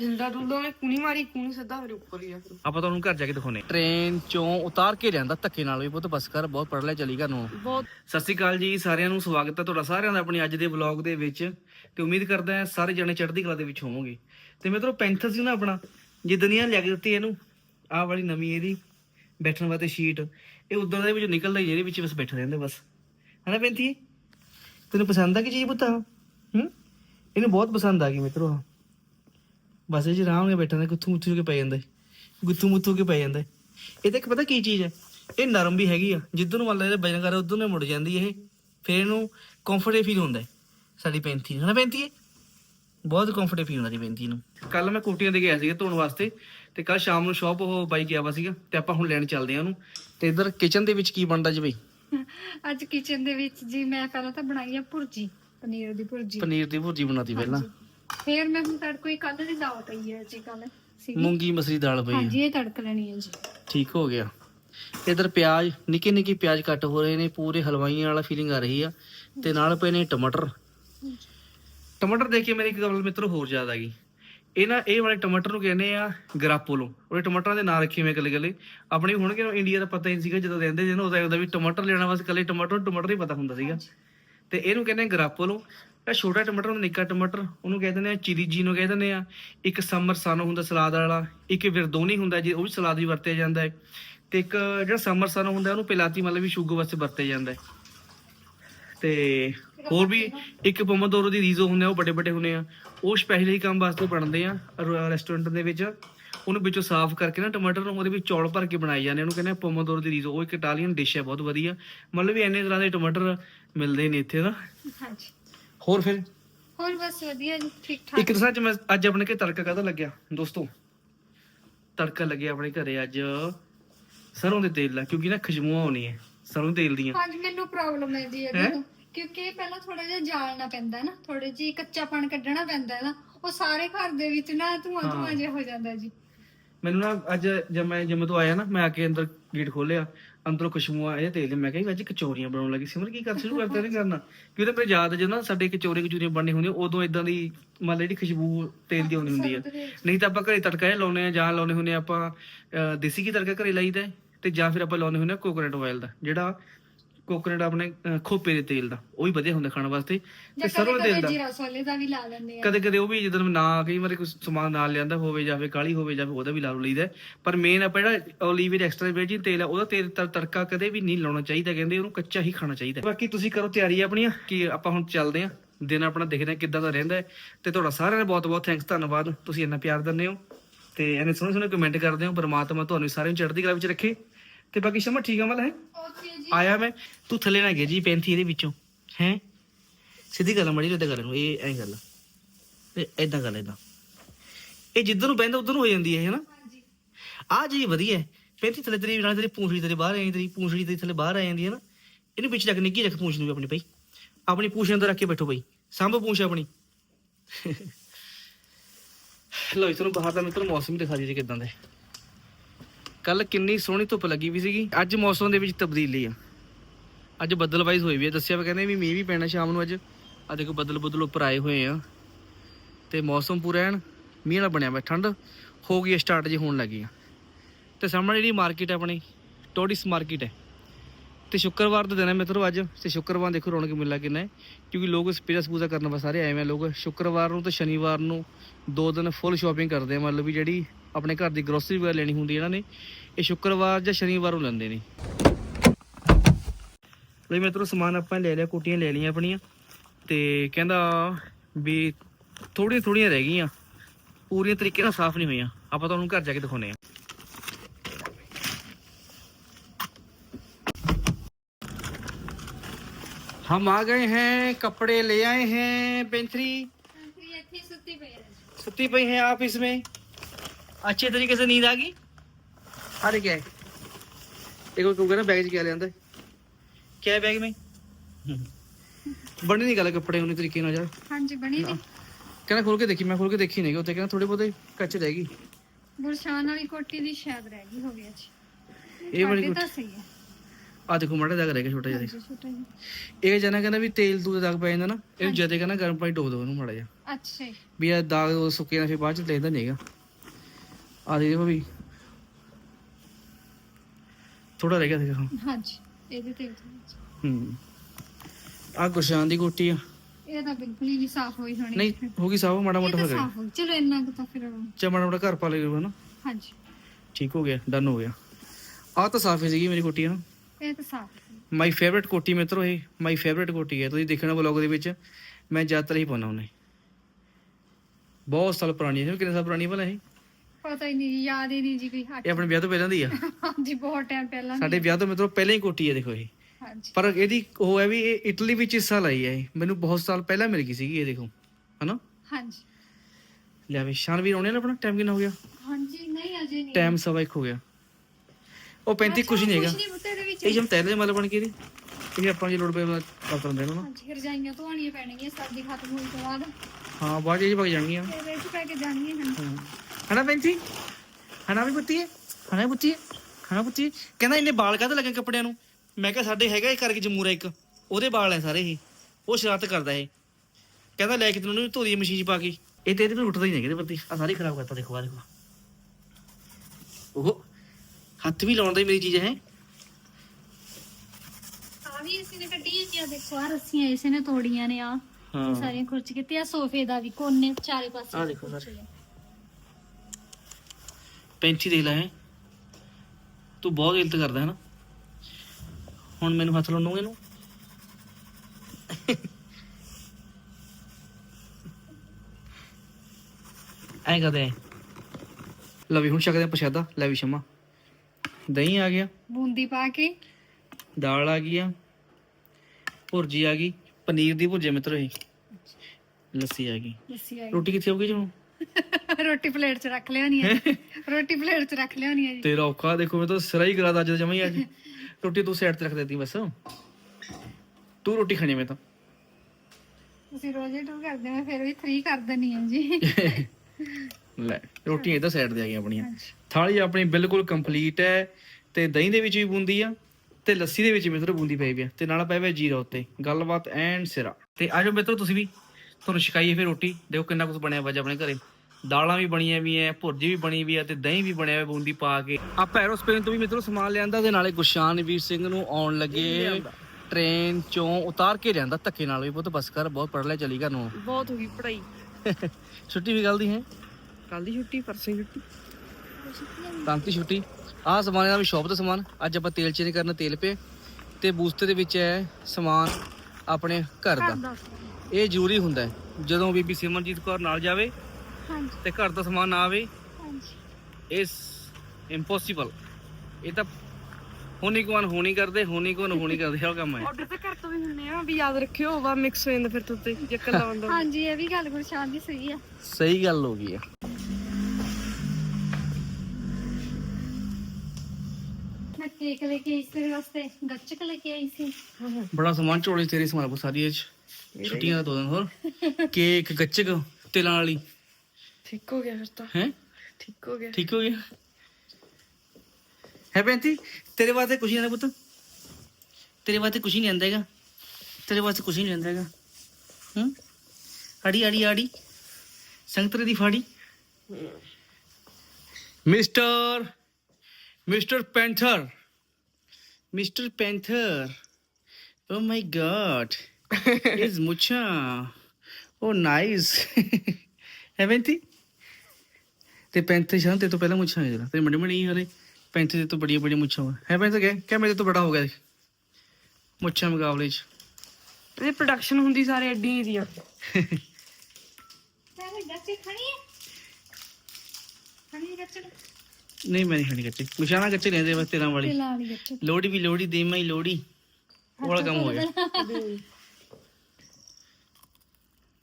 ਜਿੰਦਾ ਡੁੱਲਦਾ ਨੇ ਕੁਣੀ ਮਾਰੀ ਕੁਣੀ ਸਿੱਧਾ ਮੇਰੇ ਉੱਪਰ ਹੀ ਆ ਫਿਰ। ਆਪਾਂ ਤੁਹਾਨੂੰ ਘਰ ਜਾ ਕੇ ਦਿਖਾਉਨੇ ਟ੍ਰੇਨ ਚੋਂ ਉਤਾਰ ਕੇ ਲਿਆਂਦਾ ਧੱਕੇ ਨਾਲ ਵੀ ਪੁੱਤ ਬਸ ਕਰ ਬਹੁਤ ਪੜ ਲਿਆ ਚਲੀ ਘਰ ਨੂੰ। ਬਹੁਤ ਸਤਿ ਸ਼੍ਰੀ ਅਕਾਲ ਜੀ ਸਾਰਿਆਂ ਨੂੰ ਸਵਾਗਤ ਹੈ ਤੁਹਾਡਾ ਸਾਰਿਆਂ ਦਾ ਆਪਣੀ ਅੱਜ ਦੇ ਵਲੌਗ ਦੇ ਵਿੱਚ। ਤੇ ਉਮੀਦ ਕਰਦਾ ਹਾਂ ਸਾਰੇ ਜਣੇ ਚੜ੍ਹਦੀ ਕਲਾ ਦੇ ਵਿੱਚ ਹੋਵੋਗੇ। ਤੇ ਮਿੱਤਰੋ ਪੈਂਥਰ ਸੀ ਨਾ ਆਪਣਾ ਜਿੱਦਾਂ ਦੀਆਂ ਲਿਆ ਕੇ ਦਿੱਤੀ ਇਹਨੂੰ ਆਹ ਵਾਲੀ ਨਵੀਂ ਇਹਦੀ ਬੈਠਣ ਵਾਸਤੇ ਸ਼ੀਟ ਇਹ ਉਦੋਂ ਦੇ ਵਿੱਚ ਨਿਕਲਦਾ ਹੀ ਜਿਹਦੇ ਵਿੱਚ ਬਸ ਬੈਠੇ ਰਹਿੰਦੇ ਬਸ। ਹਨਾ ਪੈਂਥੀ? ਤੈਨੂੰ ਪਸੰਦ ਆ ਕਿ ਚੀਜ਼ ਪੁੱਤਾ ਹੂੰ? ਇਹਨੂੰ ਬਹੁਤ ਪਸੰਦ ਆ ਗਈ ਮਿੱਤਰੋ। ਬਸ ਇਹ ਆਰਾਮ ਨਾਲ ਬੈਠਾ ਨੇ ਗੁੱਥੂ ਮੁੱਥੂ ਕੇ ਪੈ ਜਾਂਦਾ ਹੈ। ਗੁੱਥੂ ਮੁੱਥੂ ਕੇ ਪੈ ਜਾਂਦਾ ਹੈ। ਇਹ ਤਾਂ ਇੱਕ ਪਤਾ ਕੀ ਚੀਜ਼ ਹੈ ਇਹ ਨਰਮ ਵੀ ਹੈਗੀ ਆ। ਜਿੱਦੋਂ ਨੂੰ ਮੰਨ ਲਾ ਇਹਦਾ ਵਜਨ ਕਰੇ ਉਦੋਂ ਨੂੰ ਇਹ ਮੁੜ ਜਾਂਦੀ ਇਹ। ਫਿਰ ਇਹਨੂੰ ਕੰਫਰਟੇਬਲ ਫੀਲ ਹੁੰਦਾ ਹੈ ਸਾਡੀ ਪੈਂਤੀ ਨੂੰ। ਹਨਾ ਪੈਂਤੀ ਹੈ ਬਹੁਤ ਕੰਫਰਟੇਬਲ ਫੀਲ ਹੁੰਦਾ ਜੀ ਪੈਂਤੀ ਨੂੰ। ਕੱਲ ਮੈਂ ਕੋਟੀਆਂ ਦੇ ਗਿਆ ਸੀਗਾ ਧੋਣ ਵਾਸਤੇ ਤੇ ਕੱਲ ਸ਼ਾਮ ਨੂੰ ਸ਼ਾਪ ਉਹ ਬਾਈ ਗਿਆ ਵਾ ਸੀਗਾ ਤੇ ਆਪਾਂ ਹੁਣ ਲੈਣ ਚੱਲਦੇ ਆ ਉਹਨੂੰ। ਤੇ ਇਧਰ ਕਿਚਨ ਦੇ ਵਿੱਚ ਕੀ ਬਣਦਾ ਜੀ ਬਈ? ਅੱਜ ਕਿਚਨ ਦੇ ਵਿੱਚ ਜੀ ਮੈਂ ਪਹਿਲਾਂ ਤਾਂ ਬਣਾਈ ਆ ਭੁਰਜੀ ਪਨੀਰ ਦੀ ਭੁਰਜੀ। ਪਨੀਰ ਦੀ ਭੁਰਜੀ ਬਣਾਤੀ ਪਹਿਲਾਂ। ਫਿਰ ਮੈਂ ਹੁਣ ਤੜਕੋ ਹੀ ਕੱਲ ਦੀ ਦਾਲ ਪਈ ਹੈ ਜੀ ਕੱਲ ਸੀ ਮੂੰਗੀ ਮਸਰੀ ਦਾਲ ਪਈ ਆ ਹਾਂਜੀ ਇਹ ਤੜਕ ਲੈਣੀ ਹੈ ਜੀ। ਠੀਕ ਹੋ ਗਿਆ। ਇਧਰ ਪਿਆਜ਼ ਨਿੱਕੇ ਨਿੱਕੇ ਪਿਆਜ਼ ਕੱਟ ਹੋ ਰਹੇ ਨੇ ਪੂਰੇ ਹਲਵਾਈਆਂ ਵਾਲਾ ਫੀਲਿੰਗ ਆ ਰਹੀ ਆ। ਤੇ ਨਾਲ ਪਏ ਨੇ ਟਮਾਟਰ। ਟਮਾਟਰ ਦੇਖ ਕੇ ਮੇਰੀ ਇੱਕ ਗੱਲ ਮਿੱਤਰ ਹੋਰ ਜ਼ਿਆਦਾ ਗਈ। ਇਹ ਨਾ ਇਹ ਵਾਲੇ ਟਮਾਟਰ ਨੂੰ ਕਹਿੰਦੇ ਆ ਗਰਾਪੋਲੋ। ਉਹਦੇ ਟਮਾਟਰਾਂ ਦੇ ਨਾਂ ਰੱਖੇ ਮੈਂ ਕੱਲੇ ਕੱਲੇ ਆਪਣੇ ਹੁਣ ਕਿ ਇੰਡੀਆ ਦਾ ਪਤਾ ਹੀ ਨਹੀਂ ਸੀਗਾ ਜਦੋਂ ਰਹਿੰਦੇ ਸੀ ਨਾ ਵੀ ਟਮਾਟਰ ਲੈਣਾ ਬਸ ਕੱਲੇ ਟਮਾਟਰ ਟਮਾਟਰ ਹੀ ਪਤਾ ਹੁੰਦਾ ਸੀਗਾ। ਤੇ ਇਹਨੂੰ ਕਹਿੰਦੇ ਆ ਗਰਾਪੋਲੋ। ਇਹ ਛੋਟਾ ਟਮਾਟਰ ਹੁੰਦਾ ਨਿੱਕਾ ਟਮਾਟਰ ਉਹਨੂੰ ਕਹਿ ਦਿੰਦੇ ਆ ਚਿਰੀ ਜੀ ਨੂੰ ਕਹਿ ਦਿੰਦੇ ਆ। ਇੱਕ ਸਮਰ ਸਾਨੋ ਹੁੰਦਾ ਸਲਾਦ ਵਾਲਾ ਇੱਕ ਵਿਰਦੋਨੀ ਹੁੰਦਾ ਜੀ ਉਹ ਵੀ ਸਲਾਦ ਵੀ ਵਰਤਿਆ ਜਾਂਦਾ ਹੈ। ਤੇ ਇੱਕ ਜਿਹੜਾ ਸਮਰ ਸਾਨੋ ਹੁੰਦਾ ਉਹਨੂੰ ਪਿਲਾਤੀ ਮਤਲਬ ਵੀ ਸ਼ੂਗਰ ਵਾਸਤੇ ਵਰਤਿਆ ਜਾਂਦਾ ਹੈ। ਤੇ ਹੋਰ ਵੀ ਇੱਕ ਪੋਮੋਦੋਰੋ ਦੀ ਰੀਜ਼ੋ ਹੁੰਦੇ ਆ ਉਹ ਵੱਡੇ ਵੱਡੇ ਹੁੰਦੇ ਆ। ਉਹ ਸਪੈਸ਼ਲੀ ਕੰਮ ਵਾਸਤੇ ਬਣਦੇ ਆ ਰੈਸਟੋਰੈਂਟ ਦੇ ਵਿੱਚ। ਉਹਨੂੰ ਵਿੱਚੋਂ ਸਾਫ਼ ਕਰਕੇ ਨਾ ਟਮਾਟਰ ਨੂੰ ਉਹਦੇ ਵਿੱਚ ਚੌਲ ਭਰ ਕੇ ਬਣਾਏ ਜਾਂਦੇ ਆ, ਉਹਨੂੰ ਕਹਿੰਦੇ ਆ ਪੋਮੋਦੋਰੋ ਦੀ ਰੀਜ਼ੋ ਉਹ ਇੱਕ ਇਟਾਲੀਅਨ ਡਿਸ਼ ਹੈ ਬਹੁਤ ਵਧੀਆ। ਮਤਲਬ ਵੀ ਇੰਨੇ ਤਰ੍ਹਾਂ ਦੇ ਟਮਾਟਰ ਮਿਲਦੇ ਨੇ ਇੱਥੇ ਨਾ ਹਾਂਜੀ। ਹੋਰ ਫਿਰ? ਹੋਰ ਬਸ ਵਧੀਆ ਜੀ ਠੀਕ ਠਾਕ। ਇੱਕ ਦੱਸਾਂ ਮੈਂ ਅੱਜ ਆਪਣੇ ਘਰੇ ਤੜਕਾ ਕਾਹਦਾ ਲੱਗਿਆ ਦੋਸਤੋ? ਤੜਕਾ ਲੱਗਿਆ ਆਪਣੇ ਘਰੇ ਅੱਜ ਸਰੋਂ ਦੇ ਤੇਲ ਦਾ ਕਿਉਂਕਿ ਨਾ ਖੁਸ਼ਬੂਆਂ ਆਉਣੀ ਹੈ ਸਰੋਂ ਦੇ ਤੇਲ ਦੀਆਂ। ਹਾਂਜੀ ਮੈਨੂੰ ਪ੍ਰੋਬਲਮ ਹੈ ਜੀ ਹੈਂ? ਇਹਦੀ ਕਿਉਂਕਿ ਇਹ ਪਹਿਲਾਂ ਥੋੜਾ ਜਿਹਾ ਜਾਲਣਾ ਪੈਂਦਾ ਹੈ ਨਾ ਥੋੜੇ ਜਿਹੀ ਕੱਚਾਪਣ ਕੱਢਣਾ ਪੈਂਦਾ ਹੈ ਨਾ ਉਹ ਸਾਰੇ ਘਰ ਦੇ ਵਿੱਚ ਨਾ ਧੂਆਂ ਹਾਂ। ਧੂਆਂ ਜਿਹਾ ਹੋ ਜਾਂਦਾ ਜੀ। ਮੈਨੂੰ ਨਾ ਅੱਜ ਜਦ ਮੈਂ ਜਿਮ ਤੋਂ ਆਇਆ ਨਾ ਮੈਂ ਆ ਕੇ ਅੰਦਰ ਗੇਟ ਖੋਲਿਆ ਅੰਦਰੋਂ ਖੁਸ਼ਬੂਆਂ ਇਹ ਤੇਲ ਦੀ ਮੈਂ ਕਿਹਾ ਅੱਜ ਕਚੌਰੀਆਂ ਬਣਾਉਣ ਲੱਗੀ ਸਿਮਰ ਕੀ ਕਰ ਸ਼ੁਰੂ ਕਰਤੇ ਨਹੀਂ ਕਰਨਾ। ਕਿਉਂਕਿ ਉਹਦੇ ਪਰ ਯਾਦ ਜਦੋਂ ਨਾ ਸਾਡੇ ਕਚੌਰੇ ਕਚੂਰੀਆਂ ਬਣਨੀ ਹੁੰਦੀਆਂ ਉਦੋਂ ਇਦਾਂ ਦੀ ਮੰਨ ਲਾ ਜਿਹੜੀ ਖੁਸ਼ਬੂ ਤੇਲ ਦੀ ਆਉਂਦੀ ਹੁੰਦੀ ਆ। ਨਹੀਂ ਤਾਂ ਆਪਾਂ ਘਰੇ ਤੜਕਾ ਇਹ ਲਾਉਨੇ ਆ ਜਾਂ ਲਾਉਨੇ ਹੁੰਦੇ ਆ ਆਪਾਂ ਦੇਸੀ ਘੀ ਤੜਕਾ ਘਰੇ ਲਾਈਦਾ ਤੇ ਜਾਂ ਫਿਰ ਆਪਾਂ ਲਾਉਨੇ ਹੁੰਦੇ ਆ ਕੋਕੋਨਟ ਆਇਲ ਦਾ ਜਿਹੜਾ ਕੋਕੋਨਟ ਆਪਣੇ ਅਹ, ਖੋਪੇ ਦੇ ਤੇਲ ਦਾ ਉਹ ਵੀ ਵਧੀਆ ਹੁੰਦਾ ਖਾਣ ਵਾਸਤੇ। ਤੇ ਜਾਂ ਸਰੋਂ ਦੇ ਤੇਲ ਕਦੇ ਦਾ। ਜੀਰਾ ਸੋਲੇ ਦਾ ਵੀ ਲਾ ਲੈਂਦੇ ਆ। ਕਦੇ ਕਦੇ ਉਹ ਵੀ ਜਦੋਂ ਨਾ ਕਈ ਵਾਰੀ ਕੁਝ ਸਮਾਨ ਨਾਲ ਲਿਆਂਦਾ ਹੋਵੇ ਜਾਵੇ ਕਾਲੀ ਹੋਵੇ ਜਾਵੇ ਉਹਦਾ ਵੀ ਲਾ ਲਈਦਾ ਹੈ। ਪਰ ਮੇਨ ਆਪਾਂ ਜਿਹੜਾ 올ਿਵ ਐਕਸਟਰਾ ਵਰਜਿਨ ਤੇਲ ਆ ਉਹਦਾ ਤੇਲ ਤੜ- ਤੜਕਾ ਕਦੇ ਵੀ ਨਹੀਂ ਲਾਉਣਾ ਚਾਹੀਦਾ ਕਹਿੰਦੇ ਉਹਨੂੰ ਕੱਚਾ ਹੀ ਖਾਣਾ ਚਾਹੀਦਾ ਹੈ। ਬਾਕੀ ਤੁਸੀਂ ਕਰੋ ਤਿਆਰੀ ਆਪਣੀਆਂ ਕਿ ਆਪਾਂ ਹੁਣ ਚੱਲਦੇ ਆਂ ਦਿਨ ਆਪਣਾ ਦੇਖਦੇ ਆਂ ਕਿੱਦਾਂ ਦਾ ਰਹਿੰਦਾ ਹੈ। ਤੇ ਤੁਹਾਡਾ ਸਾਰਿਆਂ ਦਾ ਬਹੁਤ ਬਹੁਤ ਥੈਂਕਸ ਧੰਨਵਾਦ। ਤੁਸੀਂ ਇੰਨਾ ਪਿਆਰ ਦਿੰਦੇ ਹੋ। ਤੇ ਇਹਨੇ ਸੋਹਣੇ ਸੋਹਣੇ ਕਮੈਂਟ ਕਰਦੇ ਹੋ ਪਰਮਾਤਮਾ ਤੁਹਾਨੂੰ ਸਾਰਿਆਂ ਨੂੰ ਚੜ੍ਹਦੀ ਕਲਾ ਵਿੱਚ ਰੱਖੇ। ਤੇ ਬਾਕੀ ਸ਼ਮਾ ਠੀਕ ਆ ਮਲ ਹੈ? ਓਕੇ ਜੀ। ਆਇਆ ਮੈਂ। ਤੂੰ ਥੱਲੇ ਨਾ ਗਿਆ ਜੀ ਪੈਂਥੀ ਇਹਦੇ ਵਿੱਚੋਂ ਹੈ? ਸਿੱਧੀ ਗੱਲ ਮੜੀ ਤੇ ਕਰਨ ਇਹ ਐਂ ਗੱਲ ਤੇ ਐਦਾਂ ਗੱਲ ਐਦਾਂ ਇਹ ਜਿੱਧਰ ਨੂੰ ਬਹਿੰਦਾ ਉਧਰ ਨੂੰ ਹੋ ਜਾਂਦੀ ਹੈ ਹੈਨਾ? ਆਹ ਜੀ ਵਧੀਆ ਹੈ। ਪੈਂਥੀ ਥੱਲੇ ਤੇਰੀ ਨਾਲ ਤੇਰੀ ਪੂੰਛੜੀ ਤੇਰੇ ਬਾਹਰ ਆ ਜਾਂਦੀ ਤੇਰੀ ਪੂੰਛੜੀ ਤੇਰੀ ਥੱਲੇ ਬਾਹਰ ਆ ਜਾਂਦੀ ਹੈ ਨਾ। ਇਹਨੂੰ ਵਿੱਚ ਰੱਖ ਨਿੱਕੀ ਰੱਖ ਪੂੰਛ ਨੂੰ ਆਪਣੀ ਪਈ ਆਪਣੀ ਪੂੰਛ ਅੰਦਰ ਰੱਖ ਕੇ ਬੈਠੋ ਬਈ ਸੰਭ ਪੂੰਛ ਆਪਣੀ। ਲੋ ਇਸ ਨੂੰ ਬਾਹਰ ਦਾ ਮਿੱਤਰ ਮੌਸਮ ਦਿਖਾ ਦਈਏ ਕਿਦਾਂ ਦਾ ਕੱਲ ਕਿੰਨੀ ਸੋਹਣੀ ਧੁੱਪ ਲੱਗੀ ਵੀ ਸੀਗੀ। ਅੱਜ ਮੌਸਮ ਦੇ ਵਿੱਚ ਤਬਦੀਲੀ ਆ। ਅੱਜ ਬੱਦਲਵਾਈਜ਼ ਹੋਈ ਵੀ ਹੈ ਦੱਸਿਆ ਵਾ ਕਹਿੰਦੇ ਵੀ ਮੀਂਹ ਵੀ ਪੈਣਾ ਸ਼ਾਮ ਨੂੰ ਅੱਜ। ਆ ਦੇਖੋ ਬੱਦਲ ਬੁੱਦਲ ਉੱਪਰ ਆਏ ਹੋਏ ਆ। ਤੇ ਮੌਸਮ ਪੂਰਾ ਐਨ ਮੀਂਹ ਵਾਲਾ ਬਣਿਆ ਵਾ, ਠੰਡ ਹੋ ਗਈ ਸਟਾਰਟ ਜੇ ਹੋਣ ਲੱਗੀ ਆ। ਤੇ ਸਾਹਮਣੇ ਜਿਹੜੀ ਮਾਰਕੀਟ ਹੈ ਆਪਣੀ, ਟੋਡਿਸ ਮਾਰਕੀਟ ਹੈ। ਤੇ ਸ਼ੁੱਕਰਵਾਰ ਦਾ ਦਿਨ ਹੈ ਮਿੱਤਰੋ ਅੱਜ। ਤੇ ਸ਼ੁੱਕਰਵਾਰ ਦੇਖੋ ਰੌਣਕ ਮੇਲਾ ਕਿੰਨਾ ਹੈ। ਕਿਉਂਕਿ ਲੋਕ ਸਪੀਰਸ ਪੂਜਾ ਕਰਨ ਵਾਸਤੇ ਸਾਰੇ ਆਏ ਹੋਏ ਆ ਲੋਕ। ਸ਼ੁੱਕਰਵਾਰ ਨੂੰ ਤੇ ਸ਼ਨੀਵਾਰ ਨੂੰ ਦੋ ਦਿਨ ਫੁੱਲ ਸ਼ਾਪਿੰਗ ਕਰਦੇ ਆ। ਮਤਲਬ ਵੀ ਜਿਹੜੀ ਆਪਣੇ ਘਰ ਦੀ ਗਰੋਸਰੀ ਵਗੈਰਾ ਲੈਣੀ ਹੁੰਦੀ ਹੈ ਇਹਨਾਂ ਨੇ ਇਹ ਸ਼ੁੱਕਰਵਾਰ ਜਾਂ ਸ਼ਨੀਵਾਰ ਨੂੰ ਲੈਂਦੇ ਨੇ ਲਈ ਮਿੱਤਰੋ ਸਮਾਨ ਆਪਾਂ ਲੈ ਲਿਆ ਕੁੱਟੀਆਂ ਲੈ ਲਈਆਂ ਆਪਣੀਆਂ ਤੇ ਕਹਿੰਦਾ ਵੀ ਥੋੜੀਆਂ ਥੋੜੀਆਂ ਰਹਿ ਗਈਆਂ ਪੂਰੀਆਂ ਤਰੀਕੇ ਨਾਲ ਸਾਫ਼ ਨਹੀਂ ਹੋਈਆਂ ਆਪਾਂ ਤੁਹਾਨੂੰ ਘਰ ਜਾ ਕੇ ਦਿਖਾਉਨੇ ਆ हम आ गए हैं कपड़े ले आए हैं पेंथरी ਇਹ ਇੱਥੇ ਹੀ ਸੁੱਤੀ ਪਈ ਹੈ ਜੀ। सुती पई हैं आप इसमें अच्छे तरीके से नींद आ गई अरे क्या है देखो क्यों ना बैग क्या ले अंदर क्या है बैग में बड़े निकाले कपड़े उन्हीं तरीके ਨਾਲ ਯਾਰ ਹਾਂਜੀ ਬਣੀ ਜੀ ਕਹਿੰਦਾ ਖੋਲ ਕੇ ਦੇਖੀ ਮੈਂ ਖੋਲ ਕੇ ਦੇਖੀ ਨਹੀਂ ਉੱਤੇ ਕਹਿੰਦਾ ਥੋੜੇ ਬਹੁਤੇ ਕੱਚ ਰਹਿ ਗਈ ਗੁਰਸ਼ਾਨ ਵਾਲੀ ਕੋਟੀ ਦੀ ਸ਼ਾਇਦ ਰਹਿ ਗਈ ਹੋਵੇ ਅੱਜ ਇਹ ਵਾਲੀ ਤੁਹਾਡੀ ਤਾਂ ਸਹੀ ਹੈ ਆ ਦੇਖੋ ਮਾੜਾ ਦਾਗ ਰਹਿ ਗਿਆ ਛੋਟਾ ਜਿਹਾ ਹਾਂਜੀ, ਛੋਟਾ ਜਿਹਾ ਇਹ ਜਨਾ ਕਹਿੰਦਾ ਵੀ ਤੇਲ ਤੂੰ ਦਾਗ ਪੈ ਜਾਂਦਾ ਨਾ ਇਹਨੂੰ ਜਦੇ ਕਹਿੰਦਾ ਗਰਮ ਪਾਣੀ ਡੋਬ ਦੋ ਇਹਨੂੰ ਮਾੜਾ ਜਿਹਾ ਅੱਛਾ ਜੀ ਵੀ ਇਹ ਦਾਗ ਉਹ ਸੁੱਕੇ ਨਾ ਫਿਰ ਬਾਅਦ ਚ ਲੈਂਦਾ ਨਹੀਂਗਾ ਆ ਦੇਖੋ ਵੀ ਥੋੜਾ ਰਹਿ ਗਿਆ ਦੇਖੋ। ਹਾਂਜੀ ਇਹਦੇ ਤੇ ਹੂੰ। ਆ ਗੁਰਸ਼ਾਨ ਦੀ ਕੋਟੀ ਆ। ਇਹ ਤਾਂ ਬਿਲਕੁਲ ਹੀ ਨਹੀਂ ਸਾਫ਼ ਹੋਈ ਹੋਣੀ। ਨਹੀਂ ਹੋ ਗਈ ਸਾਫ਼ ਮਾੜਾ ਇਹ ਮੋਟਾ ਤਾਂ ਹੋ ਗਿਆ। ਸਾਫ਼ ਹੋ ਗਈ। ਚਲੋ ਇੰਨਾ ਕੁ ਤਾਂ ਫਿਰ ਚਾ ਮਾੜਾ ਮੋਟਾ ਘਰ ਪਾ ਲਿਆ ਨਾ ਹਾਂਜੀ। ਠੀਕ ਹੋ ਗਿਆ ਡਨ ਹੋ ਗਿਆ। ਆ ਤਾਂ ਸਾਫ਼ ਹੀ ਸੀਗੀ ਮੇਰੀ ਕੋਟੀ ਨਾ ਇਹ ਤਾਂ ਸਾਫ਼ ਹੈ। ਮਾਈ ਫੇਵਰਿਟ ਕੋਟੀ ਮਿੱਤਰੋ ਇਹ ਮਾਈ ਫੇਵਰਿਟ ਕੋਟੀ ਹੈ। ਤੁਸੀਂ ਦੇਖਣਾ ਵਲੌਗ ਦੇ ਵਿੱਚ ਮੈਂ ਜ਼ਿਆਦਾਤਰ ਹੀ ਪਾਉਣਾ ਉਹਨੇ ਬਹੁਤ ਸਾਲ ਪੁਰਾਣੀ ਹੈ ਕਿੰਨੇ ਸਾਲ ਪੁਰਾਣੀ ਭਲਾ ਇਹ? ਪਤਾ ਹੀ ਨਹੀਂ ਜੀ, ਯਾਦ ਹੀ ਨਹੀਂ ਜੀ ਕੋਈ ਹੱਥ। ਇਹ ਆਪਣੇ ਵਿਆਹ ਤੋਂ ਪਹਿਲਾਂ ਦੀ ਆ। ਹਾਂਜੀ ਬਹੁਤ ਟਾਈਮ ਪਹਿਲਾਂ ਦੀ। ਸਾਡੇ ਵਿਆਹ ਤੋਂ ਮਿੱਤਰੋ ਪਹਿਲਾਂ ਹੀ ਕੋਟੀ ਹੈ ਦੇਖੋ ਇਹ। ਹਾਂਜੀ। ਪਰ ਇਹਦੀ ਉਹ ਹੈ ਵੀ ਇਹ ਇਟਲੀ ਵਿੱਚ ਹਿੱਸਾ ਲਈ ਹੈ ਇਹ। ਮੈਨੂੰ ਬਹੁਤ ਸਾਲ ਪਹਿਲਾਂ ਮਿਲ ਗਈ ਸੀਗੀ ਇਹ ਦੇਖੋ। ਹਨਾ? ਹਾਂਜੀ। ਲੈ ਵੀ ਸ਼ਾਨ ਵੀ ਆਉਣੇ ਨਾ ਆਪਣਾ? ਟਾਈਮ ਕਿੰਨਾ ਹੋ ਗਿਆ? ਹਾਂਜੀ ਨਹੀਂ ਅਜੇ ਨਹੀਂ। ਟਾਈਮ ਸਵਾ ਇੱਕ ਹੋ ਗਿਆ। ਉਹ 35 ਕੁਝ ਨਹੀਂ ਹੈਗਾ। ਕੁਝ ਨਹੀਂ ਬੁੱਤੇ ਦੇ ਵਿੱਚ। ਇਹ ਜਮ ਤੈਲੇ ਮਤਲਬ ਬਣ ਕੇ ਇਹਦੀ। ਇਹ ਆਪਾਂ ਜੇ ਲੋੜ ਪਏ ਕਰ ਦਿੰਦੇ ਨਾ। ਹਾਂਜੀ ਰਜਾਈਆਂ ਧੋਣੀਆਂ ਪੈਣਗੀਆਂ ਸਰਦੀ ਖਤਮ ਹੋਣ ਤੋਂ ਬਾਅਦ। ਹਾਂ ਬਾਅਦ 'ਚ ਇਹ ਭਗ ਜਾਣਗੀਆਂ। ਫਿਰ 'ਚ ਪੈ ਕੇ ਜਾਣਗੀਆਂ ਹਨ ਹਣਾ ਪੈਂਤੀ ਹਣਾ ਵੀ ਪੁੱਤੀ ਹੈ ਹਣਾ ਪੁੱਤੀ ਹੈ ਹਣਾ ਪੁੱਤੀ ਹੈ? ਕਹਿੰਦਾ ਇਹਨੇ ਵਾਲ ਕਾਹਦੇ ਲੱਗੇ ਕੱਪੜਿਆਂ ਨੂੰ? ਮੈਂ ਕਿਹਾ ਸਾਡੇ ਹੈਗਾ ਇਹ ਕਰਕੇ ਜਮੂਰਾ ਇੱਕ। ਉਹਦੇ ਵਾਲ ਐ ਸਾਰੇ ਇਹ। ਉਹ ਸ਼ਰਾਰਤ ਕਰਦਾ ਇਹ। ਕਹਿੰਦਾ ਲੈ ਕੇ ਤੈਨੂੰ ਉਹਨੂੰ ਧੋਦੀ ਮਸ਼ੀਨ 'ਚ ਪਾ ਕੇ। ਇਹ ਤੇ ਇਹਦੇ ਕੋਲ ਉੱਠਦਾ ਹੀ ਨਹੀਂ ਇਹਦੇ ਪ੍ਰਤੀ। ਆ ਸਾਰੀ ਖਰਾਬ ਕਰਤਾ ਦੇਖੋ ਆ ਦੇਖੋ। ਉਹ ਹੱਥ ਵੀ ਲਾਉਣ ਦਾ ਹੀ ਮੇਰੀ ਚੀਜ਼ ਹੈ। ਆ ਵੀ ਇਸੇ ਨੇ ਕੱਢੀਆਂ ਜੀ ਆ ਦੇਖੋ ਆ ਰੱਸੀਆਂ ਇਸੇ ਨੇ ਤੋੜੀਆਂ ਨੇ ਆ ਹਾਂ। ਸਾਰੀਆਂ ਖੁਰਚ ਕੀਤੇ ਆ ਸੋਫੇ ਦਾ ਵੀ ਕੋਨੇ ਚਾਰੇ ਪਾਸੇ ਆਹ ਦੇਖੋ ਸਾਰੇ। ਪੈਂਚੀ ਦੇਖ ਲੈ ਹੈਂ। ਤੂੰ ਬਹੁਤ ਗਲਤ ਕਰਦਾ ਹੈ ਨਾ ਹੁਣ ਮੈਨੂੰ ਹੱਥ ਲਾਉਣ ਨੂੰ ਇਹਨੂੰ? ਐਂ ਕਰਦੇ ਐ ਲੈ ਵੀ ਹੁਣ ਛਕਦੇ ਆ ਪ੍ਰਸ਼ਾਦਾ। ਲੈ ਵੀ ਸ਼ਮਾ। ਦਹੀਂ ਆ ਗਿਆ। ਬੂੰਦੀ ਪਾ ਕੇ। ਦਾਲ ਆ ਗਈ ਆ। ਭੁਰਜੀ ਆ ਗਈ। ਪਨੀਰ ਦੀ ਭੁਰਜੀ ਆ ਮਿੱਤਰੋ ਇਹ। ਲੱਸੀ ਆ ਗਈ। ਲੱਸੀ ਆਈ ਰੋਟੀ ਕਿੱਥੇ ਹੋਊਗੀ ਜੀ ਹੁਣ? ਰੋਟੀ ਪਲੇਟ 'ਚ ਰੱਖ ਲਿਆਉਣੀ ਹੈ ਰੋਟੀ ਪਲੇਟ 'ਚ ਰੱਖ ਲਿਆਉਣੀ ਹੈ ਜੀ। ਤੇਰਾ ਔਖਾ ਦੇਖੋ ਮੈਂ ਤਾਂ ਸਿਰਾ ਹੀ ਕਰਾ ਤਾ ਅੱਜ ਜਮਾ ਹੀ ਅੱਜ। ਰੋਟੀ ਤੂੰ ਸਾਈਡ ਤੇ ਰੱਖ ਦੇਤੀ ਬਸ। ਤੂੰ ਰੋਟੀ ਖਾਣੀ ਮੈਂ ਤਾਂ। ਤੁਸੀਂ ਰੋਜ਼ ਹੀ ਟੂ ਕਰਦੇ ਮੈਂ ਫਿਰ ਵੀ 3 ਕਰ ਦਨੀ ਹੈ ਜੀ। ਲੈ ਰੋਟੀਆਂ ਇਹਦਾ ਸਾਈਡ ਤੇ ਆ ਗਈਆਂ ਆਪਣੀਆਂ। ਥਾਲੀ ਆਪਣੀ ਬਿਲਕੁਲ ਕੰਪਲੀਟ ਹੈ ਤੇ ਦਹੀਂ ਦੇ ਵਿੱਚ ਵੀ ਬੂੰਦੀ ਆ ਤੇ ਲੱਸੀ ਦੇ ਵਿੱਚ ਵੀ ਮਿੱਤਰੋ ਬੂੰਦੀ ਪਈ ਵੀ ਆ ਤੇ ਨਾਲ ਪਿਆ ਹੋਇਆ ਜੀਰਾ ਉੱਤੇ। ਗੱਲਬਾਤ ਐਂਡ ਸਿਰਾ। ਤੇ ਆਜੋ ਮਿੱਤਰੋ ਤੁਸੀਂ ਵੀ ਤੁਹਾਨੂੰ ਛਕਾਈਏ ਫਿਰ ਰੋਟੀ। ਦੇਖੋ ਕਿੰਨਾ ਕੁਝ ਬਣਿਆ ਵਾ ਅੱਜ ਆਪਣੇ ਘਰੇ। ਦਾਲਾਂ ਵੀ ਬਣੀਆਂ ਵੀ ਐ ਭੁਰਜੀ ਵੀ ਬਣੀ ਵੀ ਆ ਤੇ ਦਹੀਂ ਵੀ ਬਣਿਆ ਹੋਇਆ ਬੂੰਦੀ ਪਾ ਕੇ। ਆਪਾਂ ਐਰੋਸਪੇਸ ਤੋਂ ਵੀ ਮਿੱਤਰੋ ਸਮਾਨ ਲਿਆਂਦਾ ਤੇ ਨਾਲੇ ਗੁਸ਼ਾਨ ਵੀਰ ਸਿੰਘ ਨੂੰ ਆਉਣ ਲੱਗੇ ਟ੍ਰੇਨ ਚੋਂ ਉਤਾਰ ਕੇ ਲਿਆਂਦਾ ਧੱਕੇ ਨਾਲ ਵੀ ਪੁੱਤ ਬਸ ਕਰ ਬਹੁਤ ਪੜ ਲਿਆ ਚਲੀ ਘਰ ਨੂੰ। ਬਹੁਤ ਹੋ ਗਈ ਪੜਾਈ ਛੁੱਟੀ ਵੀ ਗੱਲ ਦੀ ਹੈ? ਕੱਲ ਦੀ ਛੁੱਟੀ ਪਰਸੋਂ ਦੀ ਛੁੱਟੀ। ਤਾਂਤੀ ਛੁੱਟੀ। ਆਹ ਸਮਾਨ ਦਾ ਵੀ ਸ਼ੌਪ ਦਾ ਸਮਾਨ। ਅੱਜ ਆਪਾਂ ਤੇਲ ਚੇਂਜ ਕਰਨ ਤੇਲ ਪਏ ਤੇ ਬੂਸਟਰ ਦੇ ਵਿੱਚ ਹੈ ਸਮਾਨ ਆਪਣੇ ਘਰ ਦਾ। ਇਹ ਜ਼ਰੂਰੀ ਹੁੰਦਾ ਹੈ। ਜਦੋਂ ਬੀਬੀ ਸਿਮਰਨਜੀਤ ਕੌਰ ਨਾਲ ਜਾਵੇ ਹਾਂਜੀ। ਤੇ ਘਰ ਦਾ ਸਮਾਨ ਨਾ ਆਵੇ ਹਾਂਜੀ। ਇਸ ਇੰਪੋਸੀਬਲ ਇਹ ਤਾਂ ਹੋਣੀ ਕੋਨ ਹੋਣੀ ਕਰਦੇ ਹੋਣੀ ਕੋਨ ਹੋਣੀ ਕਰਦੇ ਆ ਕੰਮ ਹੈ। ਆਰਡਰ ਤਾਂ ਘਰ ਤੋਂ ਵੀ ਹੁੰਨੇ ਆ ਵੀ ਯਾਦ ਰੱਖਿਓ ਵਾ ਮਿਕਸ ਹੋ ਜਾਂਦਾ ਫਿਰ ਤੁੱਤੇ ਜੇ ਕੱਲਾ ਬੰਦਾ ਹਾਂਜੀ ਇਹ ਵੀ ਗੱਲ ਗੁਰਸ਼ਾਨ ਦੀ ਸਹੀ ਆ। ਸਹੀ ਗੱਲ ਹੋ ਗਈ ਆ। ਮੈਂ ਕੇਕ ਲੈ ਕੇ ਆਈ ਸੀ ਤੇਰੇ ਵਾਸਤੇ ਗੱਚਕ ਲੈ ਕੇ ਆਈ ਸੀ। ਬੜਾ ਸਮਾਨ ਝੋਲੇ 'ਚ ਤੇਰੇ ਸਮਾਨ ਕੋ ਸਾਰੀ ਇਹ 'ਚ। ਛੁੱਟੀਆਂ ਦਾ ਦੋ ਦਿਨ ਹੋਰ। ਕੇਕ ਗੱਚਕ ਤਿਲਾਂ ਵਾਲੀ। ਠੀਕ ਹੋ ਗਿਆ ਫਿਰ ਤਾਂ ਹੈ ਠੀਕ ਹੋ ਗਿਆ ਠੀਕ ਹੋ ਗਿਆ ਹੈ ਬੈਂਤੀ ਤੇਰੇ ਵਾਸਤੇ ਕੁਝ ਨਹੀਂ ਆਂਦਾ ਪੁੱਤ ਤੇਰੇ ਵਾਸਤੇ ਕੁਝ ਨਹੀਂ ਆਂਦਾ ਹੈਗਾ ਤੇਰੇ ਵਾਸਤੇ ਕੁਝ ਨਹੀਂ ਆਂਦਾ ਹੈਗਾ ਹੂੰ ਆੜੀ ਆੜੀ ਆੜੀ ਸੰਗਤਰੇ ਦੀ ਫਾੜੀ mister mister panther mister panther oh my god ਇਸ ਮੁੱਛਾਂ ਓ ਨਾਈਸ ਹੈ ਬੈਂਤੀ ਤੇ ਪੈਂਥੇ ਸ਼ਾਂ ਤੇ ਤੋਂ ਪਹਿਲਾਂ ਮੁੱਛਾਂ ਹੈ ਜਰਾ ਤੇ ਮੜੀ ਮੜੀ ਹਲੇ। ਪੈਂਥੇ ਤੇ ਤੋਂ ਬੜੀਆਂ ਬੜੀਆਂ ਮੁੱਛਾਂ ਹੋਣ ਹੈ ਪੈਂਥੇ ਕਹਿ ਕਹਿ ਮੇਰੇ ਤੋਂ ਬੜਾ ਹੋ ਗਿਆ ਦੇਖ। ਮੁੱਛਾਂ ਮੁਕਾਬਲੇ ਚ। ਇਹ ਪ੍ਰੋਡਕਸ਼ਨ ਹੁੰਦੀ ਸਾਰੇ ਐਡੀਆਂ ਦੀਆਂ ਮੈਂ ਗੱਚਕ ਖਾਣੀ ਹੈ ਖਾਣੀ ਹੈ ਗੱਚਕ ਨਹੀਂ ਮੈਂ ਨਹੀਂ ਖਾਣੀ ਕੱਚੇ ਮੁਸ਼ਾਨਾ ਕੱਚੇ ਲੈਂਦੇ ਬਸ ਤੇਰਾਂ ਵਾਲੀ। ਗੱਚਕ ਲੋੜੀ ਵੀ ਲੋੜੀ ਦੇ ਮੈਂ ਲੋੜੀ ਉਹ ਵਾਲਾ ਕੰਮ ਹੋ ਗਿਆ।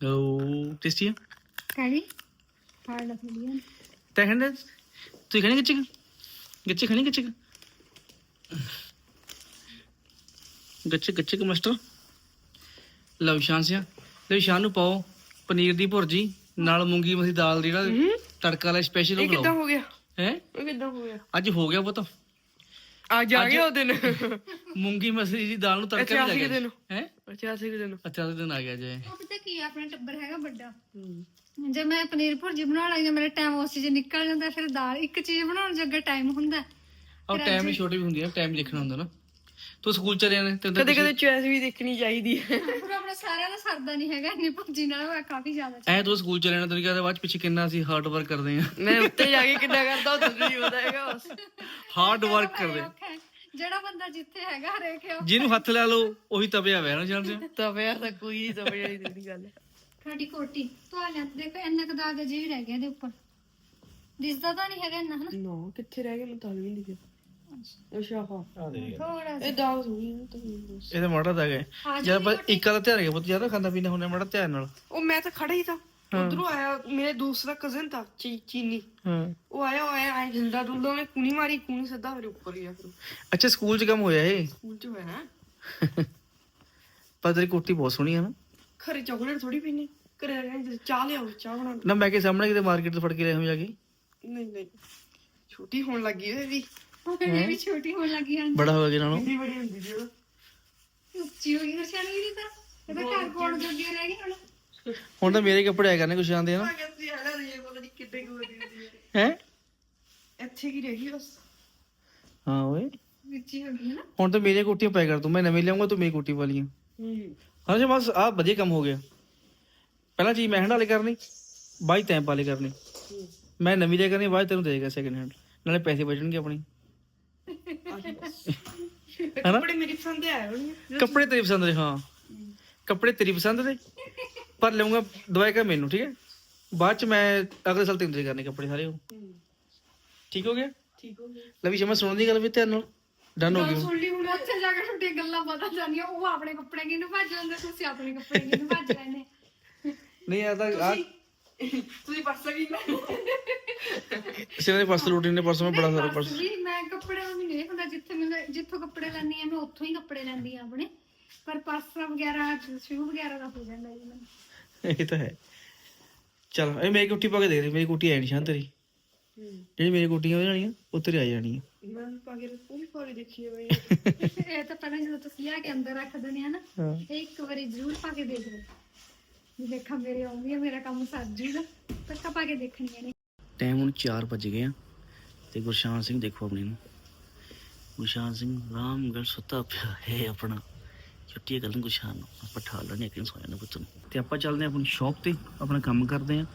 ਓ ਟੇਸਟੀ ਆ? ਕਾੜੀ ਹਾਰਡ ਥੋੜੀ ਹੈ ਤੈ ਖੰਡੇ ਤੂੰ ਖਾਣੀ ਕੱਚੇ ਗੱਚੇ ਖਾਣੀ ਕੱਚੇ ਗੱਚੇ ਗੱਚੇ ਮਾਸਟਰ ਲਵ ਸ਼ਾਨ ਸਿਆ ਲਵ ਸ਼ਾਨ ਨੂੰ ਪਾਓ ਪਨੀਰ ਦੀ ਭੁਰਜੀ ਨਾਲ ਮੂੰਗੀ ਮਸੀ ਦਾਲ ਦੀ ਜਿਹੜਾ ਤੜਕਾ ਵਾਲਾ ਸਪੈਸ਼ਲ ਉਹ ਇਹ ਕਿੱਦਾਂ ਹੋ ਗਿਆ? ਹੈ? ਇਹ ਕਿੱਦਾਂ ਹੋ ਗਿਆ? ਅੱਜ ਹੋ ਗਿਆ ਪੁੱਤ। ਆ ਗਿਆ ਉਹ ਦਿਨ। ਮੂੰਗੀ ਮਸਰੀ ਦੀ ਦਾਲ ਨੂੰ ਤੜਕਾ ਵੀ ਲੱਗਿਆ ਦਿਨ। ਹੈ? ਅੱਛਾ ਸੀ ਦਿਨ ਅੱਛਾ। ਦਿਨ ਆ ਗਿਆ ਜੇ। ਉਹ ਪਤਾ ਕੀ ਆ, ਆਪਣਾ ਟੱਬਰ ਹੈਗਾ ਵੱਡਾ। ਜੇ ਮੈਂ ਪਨੀਰ ਭੁਰਜੀ ਬਣਾ ਲਈ ਜਾਂ ਮੇਰਾ ਟਾਈਮ ਉਸ ਚੀਜ਼ ਨਿਕਲ ਜਾਂਦਾ ਫਿਰ ਦਾਲ ਇੱਕ ਚੀਜ਼ ਬਣਾਉਣ ਜੱਗਾ ਟਾਈਮ ਹੁੰਦਾ। ਉਹ ਟਾਈਮ ਹੀ ਛੋਟੀ ਵੀ ਹੁੰਦੀ ਹੈ ਟਾਈਮ ਲਿਖਣਾ ਹੁੰਦਾ ਨਾ। ਤੂੰ ਸਕੂਲ ਚਲੇ ਜਾਣੇ ਤੇ ਕਦੇ ਕਦੇ ਚੋਇਸ ਵੀ ਦੇਖਣੀ ਚਾਹੀਦੀ ਹੈ। ਪਰ ਸਾਰਿਆਂ ਦਾ ਸਰਦਾ ਨਹੀਂ ਹੈਗਾ ਇੰਨੀ ਭੁਰਜੀ ਨਾਲ ਉਹ ਕਾਫੀ ਜ਼ਿਆਦਾ ਐ ਤੂੰ ਸਕੂਲ ਚਲੇ ਜਾਣਾ ਤੈਨੂੰ ਕਹਿੰਦਾ ਬਾਅਦ ਚ ਪਿੱਛੇ ਕਿੰਨਾ ਅਸੀਂ ਹਾਰਡ ਵਰਕ ਕਰਦੇ ਆ ਮੈਂ ਉੱਤੇ ਜਾ ਕੇ ਕਿੱਦਾਂ ਕਰਦਾ ਉਹ ਤੁਹਾਨੂੰ ਨਹੀਂ ਪਤਾ ਹੈਗਾ ਬਸ ਹਾਰਡ ਵਰਕ ਕਰਦੇ। ਔਖਾ ਹੈ। ਜਿਹੜਾ ਬੰਦਾ ਜਿੱਥੇ ਹੈਗਾ ਹਰੇਕ ਉਹ ਜਿਹਨੂੰ ਹੱਥ ਲਾ ਲਓ ਉਹੀ ਤਪਿਆ ਹੋਇਆ ਨਾ ਜਾਣਦੇ ਹੋ ਤਾਂ ਕੋਈ ਨਹੀਂ ਸਮਝ ਆਈ ਦੀ ਗੱਲ। ਤੁਹਾਡੀ ਕੋਟੀ ਧੋਲਿਆਂ ਤੇ ਦੇਖੋ ਇੰਨਾ ਕੁ ਦਾਗ ਅਜੇ ਵੀ ਰਹਿ ਗਿਆ ਇਹਦੇ ਉੱਪਰ। ਦਿਸਦਾ ਤਾਂ ਨਹੀਂ ਹੈਗਾ ਇੰਨਾ ਹਨਾ? ਨੋ ਕਿੱਥੇ ਰਹਿ ਗਿਆ ਮੈਂ ਤਾਂ ਵੀ ਨਹੀਂ ਲਿਖਿਆ ਅੱਛਾ। ਹਾਂ ਥੋੜਾ ਇਹ ਇਹ ਤਾਂ ਮਾੜਾ ਦਾਗ ਹੈ। ਜਦ ਪਰ ਇੱਕ ਦਾ ਧਿਆਨ ਰੱਖਿਆ ਪੁੱਤ ਜ਼ਿਆਦਾ ਖਾਂਦਾ ਪੀਂਦਾ ਹੁੰਦਾ ਮਾੜਾ ਧਿਆਨ ਨਾਲ। ਉਹ ਮੈਂ ਤਾਂ ਖੜਾ ਹੀ ਤਾਂ। ਉਧਰੋਂ ਆਇਆ ਮੇਰੇ ਦੂਸਰਾ ਕਜ਼ਨ ਤਾਂ ਚੀਨੀ। ਉਹ ਆਇਆ ਉਹ ਆਇਆ ਆਇਆ ਜਿੰਦਾ ਦੁੱਲਾ ਨੇ ਕੁਣੀ ਮਾਰੀ ਕੁਣੀ ਸਿੱਧਾ ਮੇਰੇ ਉੱਪਰ ਗਿਆ ਅੱਛਾ ਸਕੂਲ 'ਚ ਕੰਮ ਹੋਇਆ ਇਹ? ਸਕੂਲ 'ਚ ਹੋਇਆ। ਨਾ ਪਰ ਤੇਰੀ ਕੋਟੀ ਬਹੁਤ ਸੋਹਣੀ ਹੈ ਨਾ। ਖਰੇ ਚਾਕਲੇਟ ਥੋੜੀ ਪੀਣੀ ਘਰੇ ਰਹਿ ਚਾਹ ਲਿਆਓ ਚਾਹ ਬਣਾ ਨਾ ਮੈਂ ਕਿ ਸਾਹਮਣੇ ਕਿਤੇ ਮਾਰਕੀਟ ਤੋਂ ਫੜ ਕੇ ਲਿਆ ਹਾਂ ਜਾ ਕੇ? ਨਹੀਂ ਨਹੀਂ। ਛੁੱਟੀ ਹੋਣ ਲੱਗੀ ਹੋਈ ਵੀ ਭਾਵੇਂ ਹੋਣ ਲੱਗੀ ਬੜਾ ਹੋ ਗਿਆ ਨਾਲੋਂ। ਹੁਣ? ਹੁਣ ਤਾਂ ਮੇਰੇ ਕੱਪੜੇ ਆਇਆ ਕਰਨੇ ਕੁਛ ਆਂਦੇ ਆ ਹੁਣ ਤਾਂ ਮੇਰੇ ਕੋਟੀਆਂ ਪਾਇਆ ਕਰ ਤੂੰ ਮੈਂ ਨਵੇਂ ਲਿਆਉਂਗਾ ਤੂੰ ਮੇਰੀ ਕੋਟੀ ਵਾਲੀਆਂ ਹਾਂ। ਜੀ ਬਸ ਆ ਵਧੀਆ ਕੰਮ ਹੋ ਗਿਆ। ਪਹਿਲਾਂ ਚੀਜ਼ ਮੈਂ ਹੈਂਡ ਵਾਲੇ ਕਰਨੀ ਬਾਈ ਤੈਂ ਵਾਲੇ ਕਰਨੀ। ਮੈਂ ਨਵੀਂ ਦੇ ਕਰਨੀ ਬਾਅਦ ਤੈਨੂੰ ਦੇਗਾ ਸੈਕਿੰਡ ਹੈਂਡ ਨਾਲੇ ਪੈਸੇ ਬਚਣਗੇ ਆਪਣੇ। ਹਨਾ? ਕੱਪੜੇ ਮੇਰੀ ਪਸੰਦ ਦੇ ਆਏ ਹੋਣਗੇ। ਕੱਪੜੇ ਤੇਰੀ ਪਸੰਦ ਦੇ ਹਾਂ। ਕੱਪੜੇ ਤੇਰੀ ਪਸੰਦ ਦੇ। ਪਰ ਲਵਾਂਗਾ ਦਵਾਈ ਕਾ ਮੈਨੂੰ ਠੀਕ ਹੈ? ਬਾਅਦ ਚ ਮੈਂ ਅਗਲੇ ਸਾਲ ਤੈਨੂੰ ਦੇ ਕਰਨੇ ਕੱਪੜੇ ਸਾਰੇ ਉਹ। ਠੀਕ ਹੋ ਗਿਆ? ਠੀਕ ਹੋ ਗਿਆ। ਲਵੀ ਸ਼ਮਾ ਸੁਣਨ ਦੀ ਗੱਲ ਵੀ ਧਿਆਨ ਡਨ ਹੋ ਗਈ। ਸੁਣ ਲਈ ਹੁਣ। ਉੱਥੇ ਜਾ ਕੇ ਤੁਹਾਡੀਆਂ ਗੱਲਾਂ ਪਤਾ ਜਾਂਦੀਆਂ ਉਹ ਆਪਣੇ ਕੱਪੜੇ ਕਿਹਨੂੰ ਭੱਜ ਲੈਂਦੇ ਤੁਸੀਂ ਆਪਣੇ ਕੱਪੜੇ ਕਿਹਨੂੰ ਭੱਜ ਲੈਂਦੇ? ਨਹੀਂ ਆ ਤੁਸੀਂ ਪਰਸਾ ਕੀ ਮੈਂ ਸਿਰੇ ਪਾਸੇ ਰੋਟੀ ਨੇ ਪਰਸੋਂ ਮੈਂ ਬੜਾ ਸਾਰਾ ਪਰਸ ਵੀ ਮੈਂ ਕੱਪੜੇ ਦਾ ਮੈਨੂੰ ਇਹ ਹੁੰਦਾ ਜਿੱਥੇ ਮੈਂ ਜਿੱਥੋਂ ਕੱਪੜੇ ਲੈਂਦੀ ਆ ਮੈਂ ਉੱਥੋਂ ਹੀ ਕੱਪੜੇ ਲੈਂਦੀ ਆ ਆਪਣੇ। ਪਰ ਪਰਸ ਵਗੈਰਾ ਸ਼ੂ ਵਗੈਰਾ ਦਾ ਹੋ ਜਾਂਦਾ ਜੀ ਮੈਨੂੰ। ਇਹ ਤਾਂ ਹੈ। ਚਲ ਇਹ ਮੇਰੀ ਕੁੱਟੀ ਪਾ ਕੇ ਦੇਖ ਰਹੀ ਮੇਰੀ ਕੁੱਟੀ ਆਈ ਨਿਸ਼ਾਨ ਤੇਰੀ ਜਿਹੜੀ ਮੇਰੀ ਕੁੱਟੀਆਂ ਹੋ ਜਾਣੀਆਂ ਉਹ ਤੇਰੀ ਆ ਜਾਣੀਆਂ ਮੈਂ ਪਾਗੇ ਉਹ ਵੀ ਪਾਗੇ ਦੇਖੀ ਹੈ ਬਈ। ਇਹ ਤਾਂ ਪਹਿਲਾਂ ਜਦੋਂ ਤੁਸੀਂ ਲਿਆ ਕੇ ਅੰਦਰ ਰੱਖ ਦਿੰਦੇ ਆ ਨਾ ਹਾਂ। ਇਹ ਇੱਕ ਵਾਰੀ ਜ਼ਰੂਰ ਪਾ ਕੇ ਦੇਖ ਲਓ। ਵੀ ਦੇਖਾਂ ਮੇਰੇ ਆਉਂਦੀ ਆ ਮੇਰਾ ਕੰਮ ਸਰ ਜੂਗਾ ਪੱਕਾ ਪਾ ਕੇ ਦੇਖਣੀਆਂ ਨੇ ਟਾਈਮ ਹੁਣ 4 ਵਜ ਗਏ ਆ। ਤੇ ਗੁਰਸ਼ਾਨ ਸਿੰਘ ਦੇਖੋ ਆਪਣੇ ਨੂੰ। ਗੁਰਸ਼ਾਨ ਸਿੰਘ ਨਾਲ ਸੁੱਤਾ ਪਿਆ ਹੈ ਆਪਣਾ। ਛੁੱਟੀ ਗੱਲ ਗੁਰਸ਼ਾਨ ਨੂੰ। ਆਪਾਂ ਲੈਣੇ ਕਿ ਸੋਇਆ ਨਾ ਪੁੱਤ ਨੂੰ। ਤੇ ਆਪਾਂ ਚੱਲਦੇ ਆ ਆਪਣੀ ਸ਼ਾਪ ਤੇ ਆਪਣਾ ਕੰਮ ਕਰਦੇ ਆ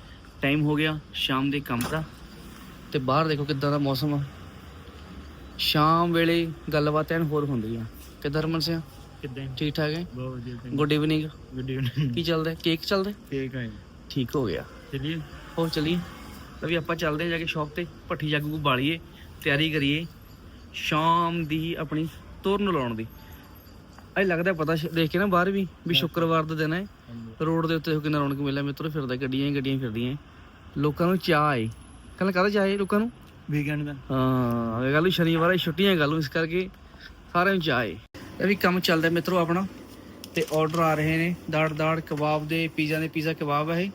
ਟਾਈਮ ਹੋ ਗਿਆ ਸ਼ਾਮ ਦੇ ਕੰਮ ਦਾ। ਤੇ ਬਾਹਰ ਦੇਖੋ ਕਿੱਦਾਂ ਦਾ ਮੌਸਮ ਆ। ਸ਼ਾਮ ਵੇਲੇ ਗੱਲਬਾਤ ਐਨ ਹੋਰ ਹੁੰਦੀ ਆ। ਕਿੱਦਾਂ ਰਮਨ ਸਿਆ? ਕਿੱਦਾਂ ਠੀਕ ਠਾਕ ਹੈ? ਬਹੁਤ ਵਧੀਆ ਗੁੱਡ ਇਵਨਿੰਗ ਗੁੱਡ ਇਵਨਿੰਗ ਕੀ ਚੱਲਦਾ ਕੇਕ ਚੱਲਦਾ ਠੀਕ ਹੈ ਠੀਕ ਹੋ ਗਿਆ। ਚਲਿਏ। ਹੋ ਚਲੀ ਤਾਂ ਵੀ ਆਪਾਂ ਚੱਲਦੇ ਜਾ ਕੇ ਸ਼ਾਪ ਤੇ ਭੱਠੀ ਜਾਗੂ ਬਾਲੀਏ ਤਿਆਰੀ ਕਰੀਏ ਸ਼ਾਮ ਦੀ ਆਪਣੀ ਤੁਰਨ ਲਾਉਣ ਦੀ। ਅਈ ਲੱਗਦਾ ਪਤਾ ਦੇਖ ਕੇ ਨਾ ਬਾਹਰ ਵੀ ਵੀ ਸ਼ੁੱਕਰਵਾਰ ਦਾ ਦਿਨ ਹੈ। ਰੋਡ ਦੇ ਉੱਤੇ ਕਿੰਨਾ ਰੌਣਕ ਮੇਲਾ ਮਿੱਤਰੋ ਫਿਰਦਾ ਗੱਡੀਆਂ ਹੀ ਗੱਡੀਆਂ ਫਿਰਦੀਆਂ ਲੋਕਾਂ ਨੂੰ ਚਾਹ ਏ ਕੱਲ ਕਾਹਦਾ ਚਾਹ ਏ ਲੋਕਾਂ ਨੂੰ? ਵੀਕਐਂਡ ਦਾ। ਹਾਂ ਇਹ ਗੱਲ ਸ਼ਨੀਵਾਰ ਹੈ ਛੁੱਟੀਆਂ ਗੱਲ ਇਸ ਕਰਕੇ ਸਾਰਿਆਂ ਨੂੰ ਚਾਹ ਏ ਇਹ ਵੀ ਕੰਮ ਚੱਲਦਾ ਮਿੱਤਰੋ ਆਪਣਾ। ਤੇ ਆਰਡਰ ਆ ਰਹੇ ਨੇ ਦਾੜ ਦਾੜ ਕਬਾਬ ਦੇ ਪੀਜ਼ਾ ਦੇ ਪੀਜ਼ਾ ਕਬਾਬ ਹੈ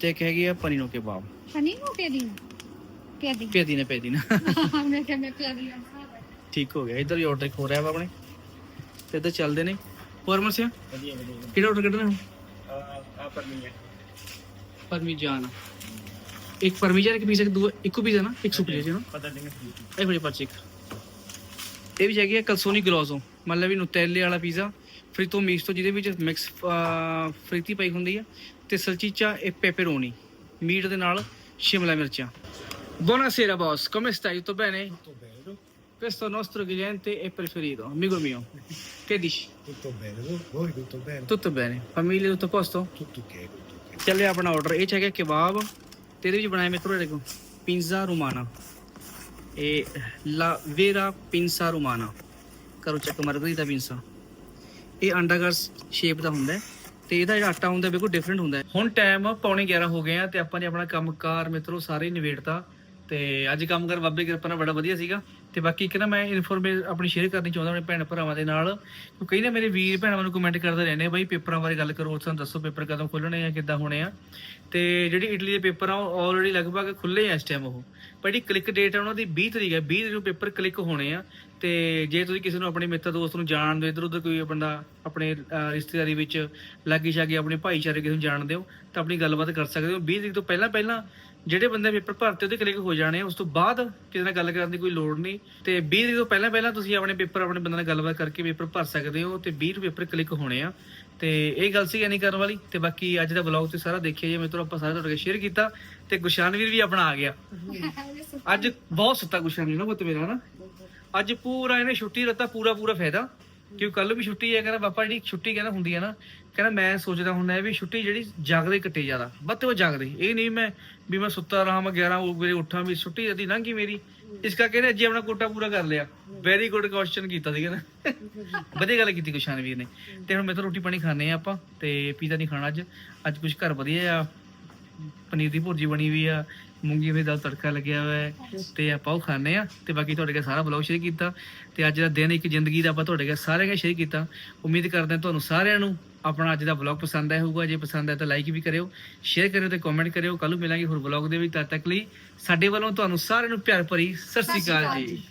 ਤੇ ਇੱਕ ਹੈਗੀ ਆ ਪਨੀਰੋ ਕਬਾਬ ਹਨੀ ਨੂੰ ਪਿਆਦੀ ਪਿਆਦੀ ਭੇਦੀ ਨੇ ਭੇਦੀ ਨੇ ਮੈਂ ਕਿਹਾ ਮੈਂ ਪਿਆਦੀ ਆ ਠੀਕ ਹੋ ਗਿਆ ਇਧਰ ਵੀ ਆਰਡਰ ਹੋ ਰਿਹਾ ਵਾ ਆਪਣੇ। ਤੇ ਇੱਧਰ ਚੱਲਦੇ ਨੇ। ਹੋਰ ਮਰਸਿਆ ਵਧੀਆ ਵਧੀਆ ਕਿਹੜਾ ਆਰਡਰ ਕੱਢਣਾ ਆ ਆ ਪਰ ਨਹੀਂ ਹੈ ਪਰਮੀਜਾਨ ਇੱਕ ਪਰਮੀਜਾਨ ਇੱਕ ਪੀਜ਼ਾ ਦੋ ਇੱਕੋ ਪੀਜ਼ਾ ਨਾ? ਇੱਕ ਸੁਪਰ ਜੀ ਨਾ? ਪਤਾ ਨਹੀਂ ਇਹ ਬੜੀ ਪਰਚੀ ਇਹ ਵੀ ਹੈਗੀ ਆ ਕਲਸੋਨੀ ਗਲੋਜ਼ੋ ਮਤਲਬ ਵੀ ਨੁਤੈਲੇ ਵਾਲਾ ਪੀਜ਼ਾ। ਫਰੀਤੋ ਮਿਕਸ ਤੋਂ ਜਿਹਦੇ ਵਿੱਚ ਮਿਕਸ ਫਰੀਤੀ ਪਾਈ ਹੁੰਦੀ ਆ। ਤੇ ਸਲਚੀਚਾ e peperoni ਮੀਟ ਦੇ ਨਾਲ ਸ਼ਿਮਲਾ ਮਿਰਚਾਂ Buonasera boss, come stai? Tutto bene? Tutto bene, Questo nostro cliente è preferito, amico mio. Che dici? tutto bene, voi- voi tutto bene? Tutto bene? Famiglia tutto a posto? Tutto ok, tutto ok. ਚੱਲਿਆ ਆਪਣਾ order ਇਹ ਚ ਹੈਗਾ ਕਬਾਬ ਤੇ ਇਹਦੇ ਵਿੱਚ ਬਣਾਇਆ ਮਿੱਤਰੋ ਦੇਖੋ ਪਿੰਜ਼ਾ ਰੁਮਾਨਾ ਇਹ ਲਾ ਵੇਰਾ ਪਿੰਸਾ ਰੁਮਾਨਾ ਕਰੋ ਚੈੱਕ ਮਰਗਰੀਤਾ ਪਿੰਸਾ ਇਹ ਅੰਡਾਗਰ ਸ਼ੇਪ ਦਾ ਹੁੰਦਾ ਹੈ ਤੇ ਇਹਦਾ ਜਿਹੜਾ ਆਟਾ ਹੁੰਦਾ ਬਿਲਕੁਲ ਡਿਫਰੈਂਟ ਹੁੰਦਾ ਹੈ। ਹੁਣ ਟਾਈਮ ਪੌਣੇ 11 ਹੋ ਗਏ ਆ ਤੇ ਆਪਾਂ ਨੇ ਆਪਣਾ ਕੰਮਕਾਰ ਮਿੱਤਰੋ ਸਾਰੇ ਨਿਬੇੜਤਾ। ਤੇ ਅੱਜ ਕੰਮਕਾਰ ਬਾਬੇ ਕਿਰਪਾ ਨਾਲ ਬੜਾ ਵਧੀਆ ਸੀਗਾ। ਤੇ ਬਾਕੀ ਇੱਕ ਨਾ ਮੈਂ ਇਨਫੋਰਮੇਸ਼ਨ ਆਪਣੀ ਸ਼ੇਅਰ ਕਰਨੀ ਚਾਹੁੰਦਾ ਆਪਣੇ ਭੈਣ ਭਰਾਵਾਂ ਦੇ ਨਾਲ। ਕਿਉਂਕਿ ਕਈ ਨਾ ਮੇਰੇ ਵੀਰ ਭੈਣਾਂ ਮੈਨੂੰ ਕਮੈਂਟ ਕਰਦੇ ਰਹਿੰਦੇ ਆ, ਬਾਈ ਪੇਪਰਾਂ ਬਾਰੇ ਗੱਲ ਕਰੋ, ਸਾਨੂੰ ਦੱਸੋ ਪੇਪਰ ਕਦੋਂ ਖੁੱਲਣੇ ਆ, ਕਿੱਦਾਂ ਹੋਣੇ ਆ। ਤੇ ਜਿਹੜੀ ਇਟਲੀ ਦੇ ਪੇਪਰ ਆ, ਉਹ ਆਲਰੇਡੀ ਲਗਭਗ ਖੁੱਲੇ ਆ ਇਸ ਟਾਈਮ ਉਹ। ਪਰ ਜਿਹੜੀ ਕਲਿੱਕ ਡੇਟ ਆ, ਉਹਨਾਂ ਦੀ 20 ਤਰੀਕ ਹੈ 20 ਤਰੀਕ ਨੂੰ ਪੇਪਰ ਕਲਿੱਕ ਹੋਣੇ ਆ। ਤੇ ਜੇ ਤੁਸੀਂ ਕਿਸੇ ਨੂੰ ਆਪਣੇ ਮਿੱਤਰ ਦੋਸਤ ਨੂੰ ਜਾਣਦੇ ਇਧਰ ਉਧਰ ਕੋਈ ਬੰਦਾ ਆਪਣੇ ਅਹ, ਰਿਸ਼ਤੇਦਾਰੀ ਵਿੱਚ ਲਾਗੀ ਛਾਗੇ ਆਪਣੇ ਭਾਈਚਾਰੇ ਕਿਸੇ ਨੂੰ ਜਾਣਦੇ ਹੋ ਤਾਂ ਆਪਣੀ ਗੱਲਬਾਤ ਕਰ ਸਕਦੇ ਹੋ। 20 ਤਰੀਕ ਤੋਂ ਪਹਿਲਾਂ ਪਹਿਲਾਂ ਜਿਹੜੇ ਬੰਦੇ ਪੇਪਰ ਭਰਤੇ ਉਹਦੇ ਕਲਿੱਕ ਹੋ ਜਾਣੇ ਆ ਉਸ ਤੋਂ ਬਾਅਦ ਕਿਸੇ ਨਾਲ ਗੱਲ ਕਰਨ ਦੀ ਕੋਈ ਲੋੜ ਨਹੀਂ। ਤੇ 20 ਤਰੀਕ ਤੋਂ ਪਹਿਲਾਂ ਪਹਿਲਾਂ ਤੁਸੀਂ ਆਪਣੇ ਪੇਪਰ ਆਪਣੇ ਬੰਦੇ ਨਾਲ ਗੱਲਬਾਤ ਕਰਕੇ ਪੇਪਰ ਭਰ ਸਕਦੇ ਹੋ ਤੇ 20 ਨੂੰ ਪੇਪਰ ਕਲਿੱਕ ਹੋਣੇ ਆ। ਤੇ ਇਹ ਗੱਲ ਸੀ ਨਹੀਂ ਕਰਨ ਵਾਲੀ। ਤੇ ਬਾਕੀ ਅੱਜ ਦਾ ਵਲੌਗ ਤੇ ਸਾਰਾ ਦੇਖਿਆ ਜੇ ਮਿੱਤਰੋ ਆਪਾਂ ਸਾਰਾ ਤੁਹਾਡੇ ਨਾਲ ਸ਼ੇਅਰ ਕੀਤਾ ਤੇ ਗੁਸ਼ਾਨਵੀਰ ਵੀ ਆਪਣਾ ਆ ਗਿਆ। ਅੱਜ ਬਹੁਤ ਸੁੱਤਾ ਗੁਸ਼ਾਨਵੀਰ ਨਾ ਪੁੱਤ ਮੇਰਾ ਨਾ ਅੱਜ ਪੂਰਾ ਇਹਨੇ ਛੁੱਟੀ ਰੱਤਾ ਪੂਰਾ ਪੂਰਾ ਫਾਇਦਾ। ਕਿਉਂ ਕੱਲ ਵੀ ਛੁੱਟੀ ਹੈ, ਕਹਿੰਦਾ ਪਾਪਾ ਜਿਹੜੀ ਛੁੱਟੀ ਕਹਿੰਦਾ ਹੁੰਦੀ ਹੈ ਨਾ, ਕਹਿੰਦਾ ਮੈਂ ਸੋਚਦਾ ਹੁੰਦਾ ਵੀ ਛੁੱਟੀ ਜਿਹੜੀ ਜਾਗਦੇ ਕੱਟੇ ਜ਼ਿਆਦਾ ਬੱਤ ਉਹ ਜਾਗਦੇ। ਇਹ ਨਹੀਂ ਮੈਂ ਵੀ ਮੈਂ ਸੁੱਤਾ ਰਹਾ, ਮੈਂ 11 ਵਜੇ ਉੱਠਾਂ ਵੀ ਛੁੱਟੀ ਜਦੀ ਲੰਘ ਮੇਰੀ। ਇਸ ਕਰਕੇ ਇਹਨੇ ਅੱਜ ਆਪਣਾ ਕੋਟਾ ਪੂਰਾ ਕਰ ਲਿਆ। ਵੈਰੀ ਗੁੱਡ ਕੁਐਸਚਨ ਕੀਤਾ ਸੀ ਕਹਿੰਦਾ ਵਧੀਆ ਗੱਲ ਕੀਤੀ ਗੁਸ਼ਾਨਵੀਰ ਨੇ। ਤੇ ਹੁਣ ਮੈਂ ਤਾਂ ਰੋਟੀ ਪਾਣੀ ਖਾਣੇ ਆ ਆਪਾਂ, ਤੇ ਪੀਜ਼ਾ ਨਹੀਂ ਖਾਣਾ ਅੱਜ। ਅੱਜ ਕੁਝ ਘਰ ਵਧੀਆ ਆ, ਪਨੀਰ ਦੀ ਭੁਰਜੀ ਬਣੀ ਵੀ ਆ ਮੂੰਗੀ ਦੇ ਦਾਲ ਤੜਕਾ ਲੱਗਿਆ ਹੋਇਆ ਹੈ ਤੇ ਆਪਾਂ ਉਹ ਖਾਣੇ ਆ ਤੇ ਬਾਕੀ ਤੁਹਾਡੇ ਨਾਲ ਸਾਰਾ ਬਲੌਗ ਸ਼ੇਅਰ ਕੀਤਾ ਤੇ ਅੱਜ ਦਾ ਦਿਨ ਇੱਕ ਜ਼ਿੰਦਗੀ ਦਾ ਆਪਾਂ ਤੁਹਾਡੇ ਨਾਲ ਸਾਰਿਆਂ ਨਾਲ ਸ਼ੇਅਰ ਕੀਤਾ। ਉਮੀਦ ਕਰਦੇ ਹਾਂ ਤੁਹਾਨੂੰ ਸਾਰਿਆਂ ਨੂੰ ਆਪਣਾ ਅੱਜ ਦਾ ਬਲੌਗ ਪਸੰਦ ਆਇਆ ਹੋਊਗਾ। ਜੇ ਪਸੰਦ ਆਇਆ ਤਾਂ ਲਾਈਕ ਵੀ ਕਰਿਓ ਸ਼ੇਅਰ ਕਰਿਓ ਤੇ ਕਮੈਂਟ ਕਰਿਓ। ਕੱਲ ਨੂੰ ਮਿਲਾਂਗੇ ਹੋਰ ਬਲੌਗ ਦੇ ਵਿੱਚ। ਤਦ ਤੱਕ ਲਈ ਸਾਡੇ ਵੱਲੋਂ ਤੁਹਾਨੂੰ ਸਾਰਿਆਂ ਨੂੰ ਪਿਆਰ ਭਰੀ ਸਤਿ ਸ਼੍ਰੀ ਅਕਾਲ ਜੀ।